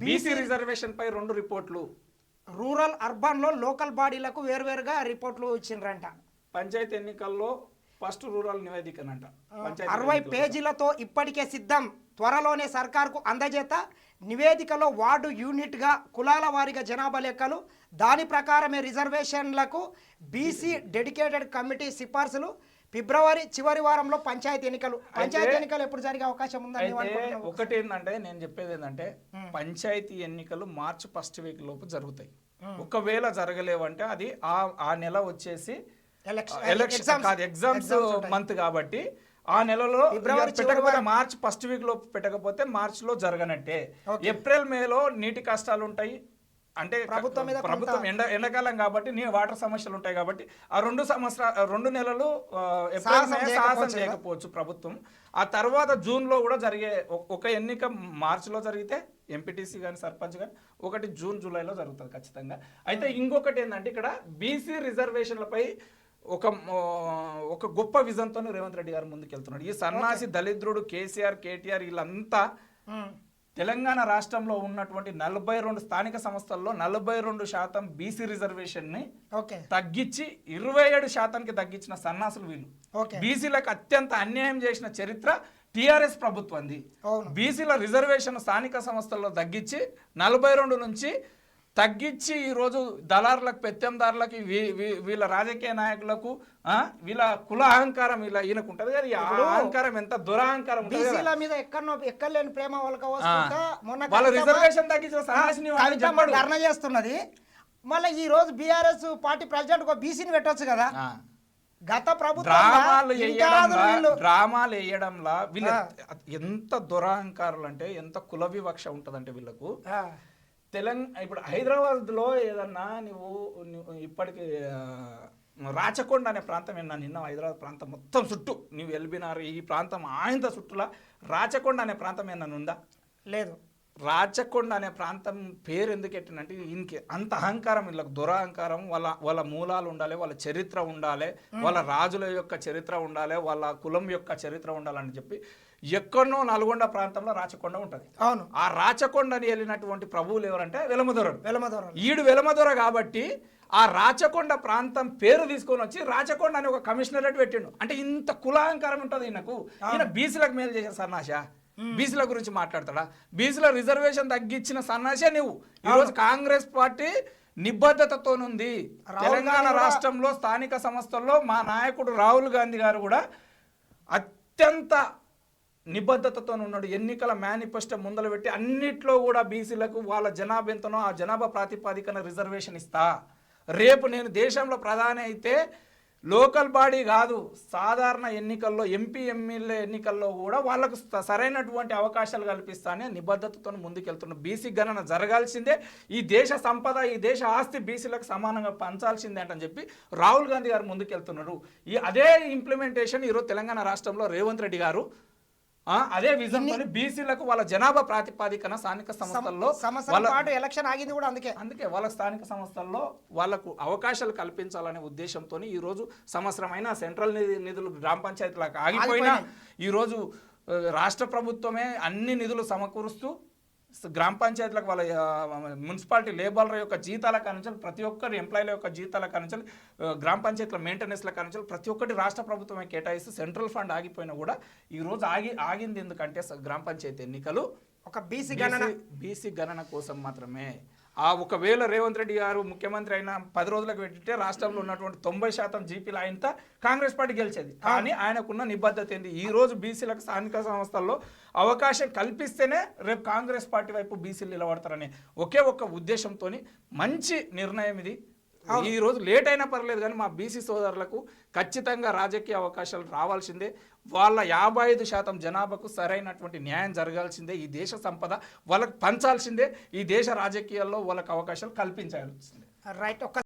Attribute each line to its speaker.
Speaker 1: BC reservation పై రెండు రిపోర్ట్లు.
Speaker 2: Rural అర్బన్లో లోకల్ బాడీలకు వేరువేరుగా రిపోర్ట్లు ఇచ్చిండ్రంట.
Speaker 1: పంచాయతీ ఎన్నికల్లో ఫస్ట్ రూరల్ నివేదికనంట.
Speaker 2: అరవై. పేజీలతో ఇప్పటికే సిద్ధం. త్వరలోనే సర్కార్కు అందజేత నివేదికలో వార్డు యూనిట్గా కులాల వారీగా జనాభా లెక్కలు దాని ప్రకారమే రిజర్వేషన్లకు బీసీ. డెడికేటెడ్ కమిటీ సిఫార్సులు ఫిబ్రవరి చివరి వారంలో పంచాయతీ ఎన్నికలు పంచాయతీ ఎన్నికలు ఎప్పుడు జరిగే అవకాశం అనుకుంటున్నావు?
Speaker 1: ఒకటి ఏంటంటే నేను చెప్పేది ఏంటంటే పంచాయతీ ఎన్నికలు మార్చి ఫస్ట్ వీక్ లోపు జరుగుతాయి ఒకవేళ జరగలేవంటే అది ఆ ఆ నెల వచ్చేసి
Speaker 2: ఎలక్షన్
Speaker 1: కాదు ఎగ్జామ్స్. మంత్ కాబట్టి ఆ నెలలో పెట్టకపోతే. మార్చ్ ఫస్ట్ వీక్లో పెట్టకపోతే మార్చ్లో జరగనట్టే ఏప్రిల్ మేలో నీటి కష్టాలు ఉంటాయి అంటే
Speaker 2: ప్రభుత్వం మీద
Speaker 1: ప్రభుత్వం ఎండ ఎండాకాలం కాబట్టి నీ వాటర్ సమస్యలు ఉంటాయి కాబట్టి ఆ రెండు సంవత్సరాలు రెండు నెలలు
Speaker 2: సాహసం చేయకపోవచ్చు
Speaker 1: ప్రభుత్వం. ఆ తర్వాత జూన్లో కూడా జరిగే ఒక- ఎన్నిక మార్చ్లో జరిగితే ఎంపీటీసీ కానీ సర్పంచ్ కానీ ఒకటి జూన్ జూలైలో జరుగుతుంది ఖచ్చితంగా. అయితే ఇంకొకటి ఏంటంటే ఇక్కడ బీసీ రిజర్వేషన్లపై ఒక ఒక గొప్ప విజన్తో రేవంత్ రెడ్డి గారు ముందుకెళ్తున్నాడు. ఈ సన్నాసి దళిద్రుడు కేసీఆర్ కేటీఆర్ వీళ్ళంతా. తెలంగాణ రాష్ట్రంలో ఉన్నటువంటి నలభై రెండు స్థానిక సంస్థల్లో నలభై రెండు శాతం బీసీ రిజర్వేషన్ని
Speaker 2: ఓకే.
Speaker 1: తగ్గించి ఇరవై ఏడు శాతానికి తగ్గించిన సన్నాసులు వీళ్ళు. బీసీలకు అత్యంత అన్యాయం చేసిన చరిత్ర టిఆర్ఎస్ ప్రభుత్వంది. బీసీల రిజర్వేషన్ స్థానిక సంస్థల్లో తగ్గించి నలభై రెండు నుంచి తగ్గించి ఈరోజు దళారులకు పెత్తందారులకు వీళ్ళ రాజకీయ నాయకులకు ఆ, వీళ్ళ కుల అహంకారం వీళ్ళ ఈయనకు ఉంటుంది కదా ఈ అహంకారం ఎంత దురహంకారం.
Speaker 2: బీసీల మీద ఎక్కడో ఎక్కలేని ప్రేమ వాళ్ళకి వస్తుందా మొన్న
Speaker 1: వాళ్ళ రిజర్వేషన్ తగ్గించిన.
Speaker 2: ధర్నా చేస్తున్నది మళ్ళీ ఈ రోజు బీఆర్ఎస్ పార్టీ ప్రెసిడెంట్ ఒక బీసీని పెట్టొచ్చు కదా. గత ప్రభుత్వం
Speaker 1: డ్రామాలు వేయడంలా
Speaker 2: వీళ్ళు.
Speaker 1: ఎంత దురహంకారులు అంటే ఎంత కుల వివక్ష ఉంటదంటే వీళ్ళకు తెలంగాణ ఇప్పుడు హైదరాబాద్లో ఏదన్నా నువ్వు నువ్వు ఇప్పటికి రాచకొండ అనే ప్రాంతం ఏమన్నా నిన్న హైదరాబాద్ ప్రాంతం మొత్తం చుట్టూ నువ్వు వెళ్ళినారు ఈ ప్రాంతం ఆయంత చుట్టూలా రాచకొండ అనే ప్రాంతం ఏమన్నా ఉందా?
Speaker 2: లేదు.
Speaker 1: రాచకొండ అనే ప్రాంతం పేరు ఎందుకు ఎట్టినంటే ఇంకే అంత అహంకారం వీళ్ళకి దురహంకారం వాళ్ళ వాళ్ళ మూలాలు ఉండాలి వాళ్ళ చరిత్ర ఉండాలి వాళ్ళ రాజుల యొక్క చరిత్ర ఉండాలి వాళ్ళ కులం యొక్క చరిత్ర ఉండాలని చెప్పి ఎక్కడనో నల్గొండ ప్రాంతంలో రాచకొండ ఉంటుంది.
Speaker 2: అవును.
Speaker 1: ఆ రాచకొండని వెళ్ళినటువంటి ప్రభువులు ఎవరంటే వెలమదొరడు
Speaker 2: వెలమదూరం
Speaker 1: ఈడు వెలమదొర కాబట్టి ఆ రాచకొండ ప్రాంతం పేరు తీసుకొని వచ్చి రాచకొండ అని ఒక కమిషనరేట్ పెట్టిండు. అంటే ఇంత కులాహంకారం ఉంటుంది ఈయనకు. ఈయన బీసీలకు మేలు చేసే సన్నాస బీసీల గురించి మాట్లాడతాడా? బీసీల రిజర్వేషన్ తగ్గించిన సన్నాసే నువ్వు ఈరోజు కాంగ్రెస్ పార్టీ నిబద్ధతతోనుంది. తెలంగాణ రాష్ట్రంలో స్థానిక సంస్థల్లో మా నాయకుడు రాహుల్ గాంధీ గారు కూడా అత్యంత నిబద్ధతతో ఉన్నాడు ఎన్నికల మేనిఫెస్టో ముందలు పెట్టి అన్నిట్లో కూడా బీసీలకు వాళ్ళ జనాభా ఎంతనో ఆ జనాభా ప్రాతిపాదికన రిజర్వేషన్ ఇస్తా. రేపు నేను దేశంలో ప్రధాని అయితే లోకల్ బాడీ కాదు సాధారణ ఎన్నికల్లో ఎంపీ ఎమ్మెల్యే ఎన్నికల్లో కూడా వాళ్ళకు స- సరైనటువంటి అవకాశాలు కల్పిస్తానే నిబద్ధతతో ముందుకెళ్తున్న బీసీ గణన జరగాల్సిందే. ఈ దేశ సంపద ఈ దేశ ఆస్తి బీసీలకు సమానంగా పంచాల్సిందే అంటని చెప్పి రాహుల్ గాంధీ గారు ముందుకెళ్తున్నారు. ఈ అదే ఇంప్లిమెంటేషన్ ఈరోజు తెలంగాణ రాష్ట్రంలో రేవంత్ రెడ్డి గారు అదే విజన్తో బీసీలకు వాళ్ళ జనాభా ప్రాతిపాదికన స్థానిక సంస్థల్లో
Speaker 2: పాటు ఎలక్షన్ ఆగింది కూడా అందుకే.
Speaker 1: అందుకే వాళ్ళ స్థానిక సంస్థల్లో వాళ్ళకు అవకాశాలు కల్పించాలనే ఉద్దేశంతో ఈ రోజు సంవత్సరమైన సెంట్రల్ నిధి- నిధులు గ్రామ పంచాయతీలకు ఆగిపోయినా ఈరోజు ఆ, రాష్ట్ర ప్రభుత్వమే అన్ని నిధులు సమకూరుస్తూ గ్రామ పంచాయతీలకు వాళ్ళ మున్సిపాలిటీ లేబర్ల యొక్క జీతాల కానించాలి ప్రతి ఒక్కరి ఎంప్లాయీల యొక్క జీతాల కానించాలి గ్రామ పంచాయతీల మెయింటెనెన్స్ల కానించాలి ప్రతి ఒక్కటి రాష్ట్ర ప్రభుత్వమే కేటాయిస్తూ సెంట్రల్ ఫండ్ ఆగిపోయినా కూడా ఈ రోజు ఆగి ఆగింది ఎందుకంటే గ్రామ పంచాయతీ ఎన్నికలు.
Speaker 2: ఒక బీసీ గణన.
Speaker 1: బీసీ గణన కోసం మాత్రమే. ఆ ఒకవేళ రేవంత్ రెడ్డి గారు ముఖ్యమంత్రి అయిన పది రోజులకు పెట్టితే రాష్ట్రంలో ఉన్నటువంటి తొంభై శాతం జీపీలు ఆయనతో కాంగ్రెస్ పార్టీ గెలిచేది. కానీ ఆయనకున్న నిబద్ధత ఏంది? ఈ రోజు బీసీలకు స్థానిక సంస్థల్లో అవకాశం కల్పిస్తేనే రేపు కాంగ్రెస్ పార్టీ వైపు బీసీలు నిలబడతారనే ఒకే ఒక్క ఉద్దేశంతో మంచి నిర్ణయం ఇది. ఈ రోజు లేట్ అయినా పర్లేదు కానీ మా బీసీ సోదరులకు ఖచ్చితంగా రాజకీయ అవకాశాలు రావాల్సిందే. వాళ్ళ యాభై ఐదు శాతం జనాభాకు సరైనటువంటి న్యాయం జరగాల్సిందే. ఈ దేశ సంపద వాళ్ళకు పంచాల్సిందే. ఈ దేశ రాజకీయాల్లో వాళ్ళకి అవకాశాలు కల్పించాల్సిందే.
Speaker 2: రైట్ ఒక